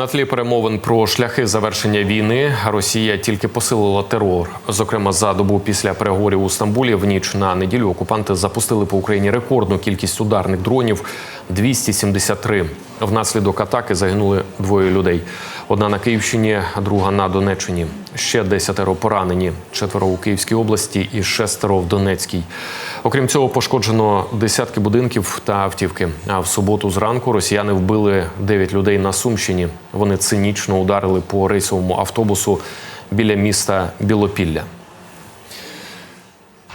На тлі перемовин про шляхи завершення війни Росія тільки посилила терор. Зокрема, за добу після переговорів у Стамбулі в ніч на неділю окупанти запустили по Україні рекордну кількість ударних дронів 273. Внаслідок атаки загинули двоє людей. Одна на Київщині, друга на Донеччині. Ще десятеро поранені, четверо у Київській області і шестеро в Донецькій. Окрім цього, пошкоджено десятки будинків та автівки. А в суботу зранку росіяни вбили 9 людей на Сумщині. Вони цинічно ударили по рейсовому автобусу біля міста Білопілля.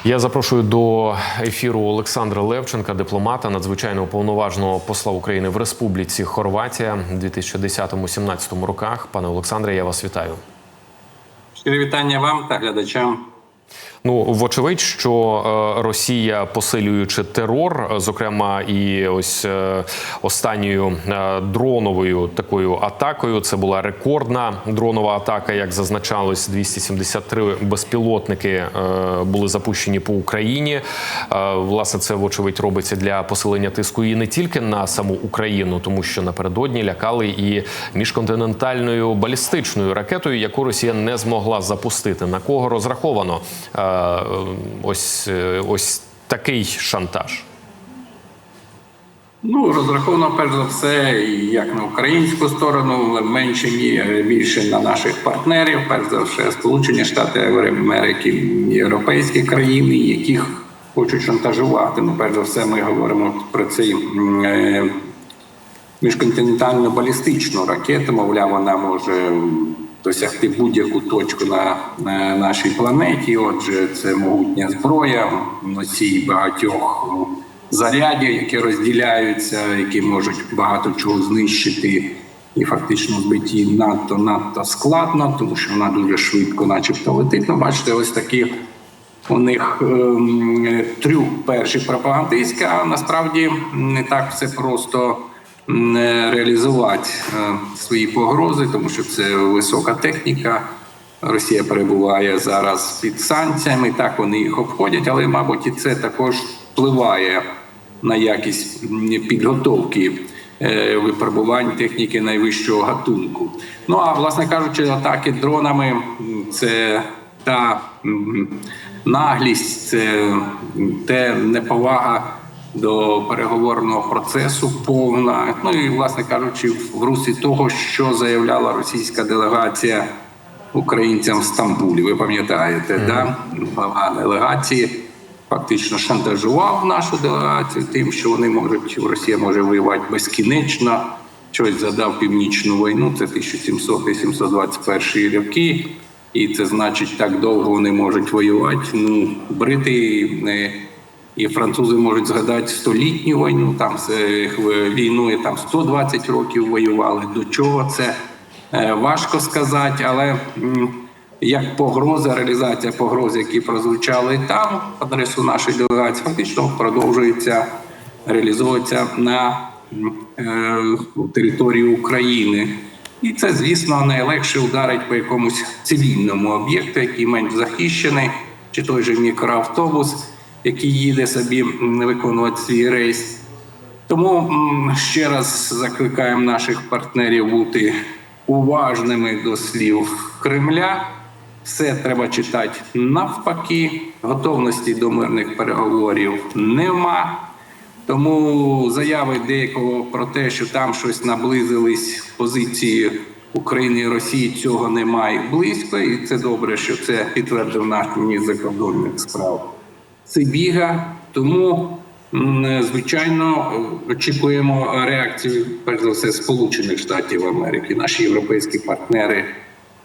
Я запрошую до ефіру Олександра Левченка, дипломата, надзвичайного повноважного посла України в Республіці Хорватія у 2010-2017 роках. Пане Олександре, я вас вітаю. Щирі вітання вам та глядачам. Ну, вочевидь, що е, Росія, посилюючи терор, зокрема, і ось е, останньою е, дроновою такою атакою, це була рекордна дронова атака, як зазначалось, 273 безпілотники були запущені по Україні. Власне, це вочевидь робиться для посилення тиску і не тільки на саму Україну, тому що напередодні лякали і міжконтинентальною балістичною ракетою, яку Росія не змогла запустити. На кого розраховано? Е, ось е, ось такий шантаж. Ну, розраховано перш за все, як на українську сторону, але мірі більше на наших партнерів, перш за все, Сполучені Штати Америки, європейські країни, яких хочуть шантажувати. Ну, перш за все, ми говоримо про цей е, міжконтинентальну балістичну ракету. Мовляв, вона може досягти будь-яку точку на, на нашій планеті. Отже, це могутня зброя, носій багатьох зарядів, які розділяються, які можуть багато чого знищити. І фактично збиті надто надто складно, тому що вона дуже швидко, начебто, летить. Ну, бачите, ось такі у них ем, трюк перший пропагандистський, а насправді не так все просто реалізувати е, свої погрози, тому що це висока техніка. Росія перебуває зараз під санкціями. Так вони їх обходять, але, мабуть, і це також впливає на якість підготовки е, випробувань техніки найвищого гатунку. Ну а власне кажучи, атаки дронами це та наглість, це те неповага до переговорного процесу повна. Ну і власне кажучи, в русі того, що заявляла російська делегація українцям в Стамбулі. Ви пам'ятаєте, да? глава делегації фактично шантажував нашу делегацію тим, що вони можуть Росія може воювати безкінечно. Щось задав північну війну. Це 1700-1721 роки. І це значить, так довго вони можуть воювати. Ну, брити е, і французи можуть згадати столітню війну. Там це війною там 120 років воювали. До чого це е, важко сказати, але як погроза, реалізація погроз, які прозвучали там, адресу нашої делегації, фактично продовжується реалізовуватися на е, території України. І це, звісно, найлегше ударить по якомусь цивільному об'єкту, який менш захищений, чи той же мікроавтобус, який їде собі виконувати свій рейс. Тому ще раз закликаємо наших партнерів бути уважними до слів Кремля. Все треба читати навпаки. Готовності до мирних переговорів нема. Тому заяви деякого про те, що там щось наблизились позиції України і Росії, цього немає близько, і це добре, що це підтвердив наш міністр закордонних справ Сибіга. Тому, звичайно, очікуємо реакцію, перш за все, Сполучених Штатів Америки. Наші європейські партнери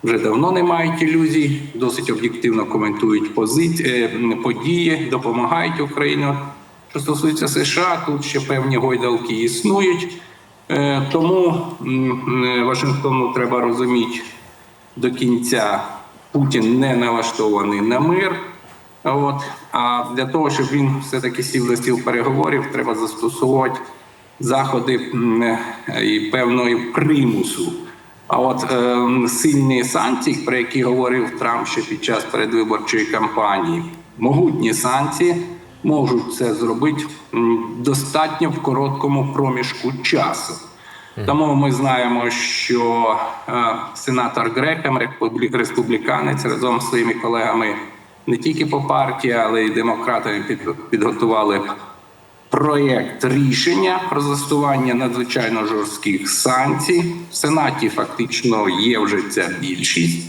вже давно не мають ілюзій, досить об'єктивно коментують позиції, події, допомагають Україні. Що стосується США, тут ще певні гойдалки існують. Е, Тому е, Вашингтону треба розуміти до кінця Путін не налаштований на мир. От. А для того, щоб він все-таки сів за стіл переговорів, треба застосовувати заходи е, і певної примусу. А от е, сильні санкції, про які говорив Трамп ще під час передвиборчої кампанії, могутні санкції можуть це зробити достатньо в короткому проміжку часу. Тому ми знаємо, що е, сенатор республі- республіканець, разом з своїми колегами не тільки по партії, але й демократами під- підготували проєкт рішення про застосування надзвичайно жорстких санкцій. В Сенаті фактично є вже ця більшість.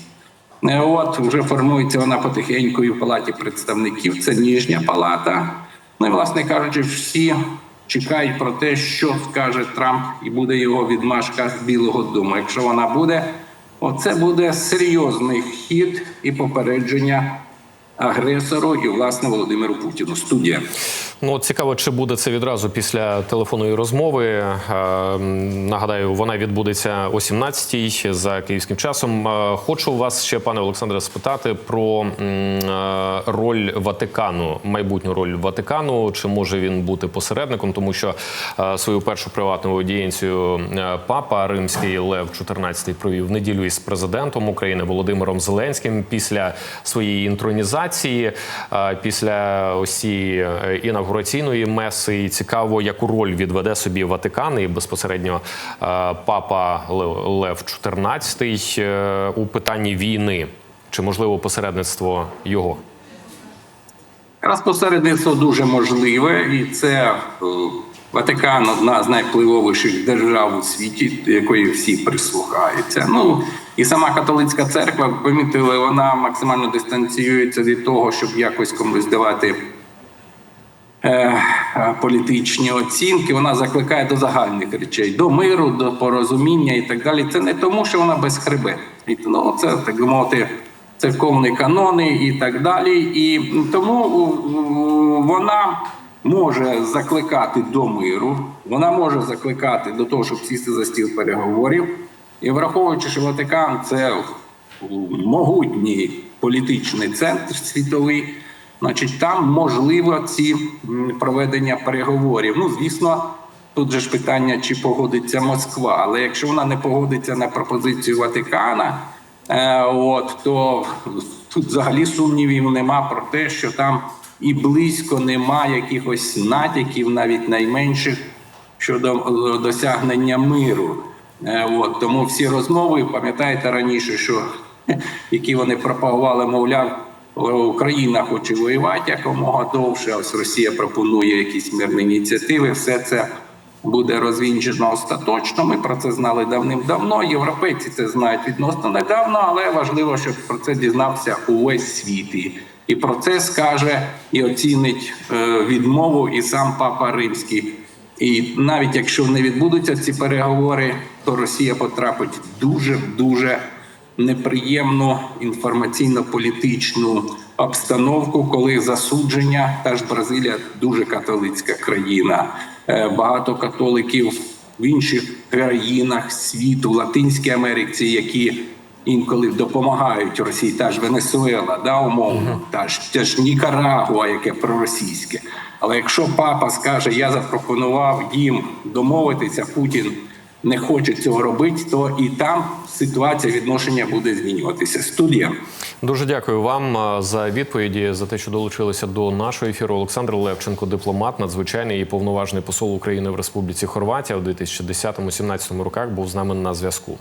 Е, От вже формується вона потихеньку і в палаті представників. Це ніжня палата. Ну і власне кажучи, всі чекають про те, що скаже Трамп, і буде його відмашка з Білого Дому. Якщо вона буде, оце буде серйозний хід і попередження агресору і власне Володимиру Путіну. Студія. Ну цікаво, чи буде це відразу після телефонної розмови. Е, Нагадаю, вона відбудеться о 17-й за київським часом. Е, Хочу вас ще, пане Олександре, спитати про е, роль Ватикану, майбутню роль Ватикану. Чи може він бути посередником? Тому що свою першу приватну аудієнцію папа римський Лев XIV провів неділю із президентом України Володимиром Зеленським після своєї інтронізації, е, після цієї е, інавгураційної меси. І цікаво, яку роль відведе собі Ватикан і безпосередньо е, папа Лев XIV у питанні війни. Чи можливо посередництво його? Якраз посередництво дуже можливе, і це Ватикан одна з найвпливовіших держав у світі, до якої всі прислухаються. Ну і сама католицька церква, помітили, вона максимально дистанціюється від того, щоб якось комусь давати е, е, політичні оцінки. Вона закликає до загальних речей, до миру, до порозуміння і так далі. Це не тому, що вона безхребетна. І, Ну, це так би мовити. Церковні канони і так далі, і тому вона може закликати до миру, вона може закликати до того, щоб сісти за стіл переговорів. І враховуючи, що Ватикан це могутній політичний центр світовий, значить там можливо ці проведення переговорів. Ну, звісно, тут же ж питання, чи погодиться Москва. Але якщо вона не погодиться на пропозицію Ватикана, е, от то тут взагалі сумнівів нема про те, що там і близько нема якихось натяків, навіть найменших щодо е, досягнення миру. Е, От тому всі розмови, пам'ятаєте раніше, що які вони пропагували, мовляв, Україна хоче воювати якомога довше. Ось Росія пропонує якісь мирні ініціативи. Все це буде розвінчено остаточно. Ми про це знали давним-давно. Європейці це знають відносно недавно, але важливо, щоб про це дізнався увесь світ. І про це скаже і оцінить е, відмову і сам Папа Римський. І навіть якщо не відбудуться ці переговори, то Росія потрапить дуже дуже неприємну інформаційно-політичну обстановку, коли засудження, та ж Бразилія дуже католицька країна. Е, Багато католиків в інших країнах світу, в Латинській Америці, які інколи допомагають Росії, та ж Венесуела, да, умовно, та ж, та ж Нікарагуа, яке проросійське. Але якщо папа скаже, я запропонував їм домовитися, Путін не хоче цього робити, то і там ситуація відношення буде змінюватися. Студія. Дуже дякую вам за відповіді за те, що долучилися до нашого ефіру. Олександр Левченко, дипломат, надзвичайний і повноважний посол України в Республіці Хорватія у 2010-2017 роках, був з нами на зв'язку.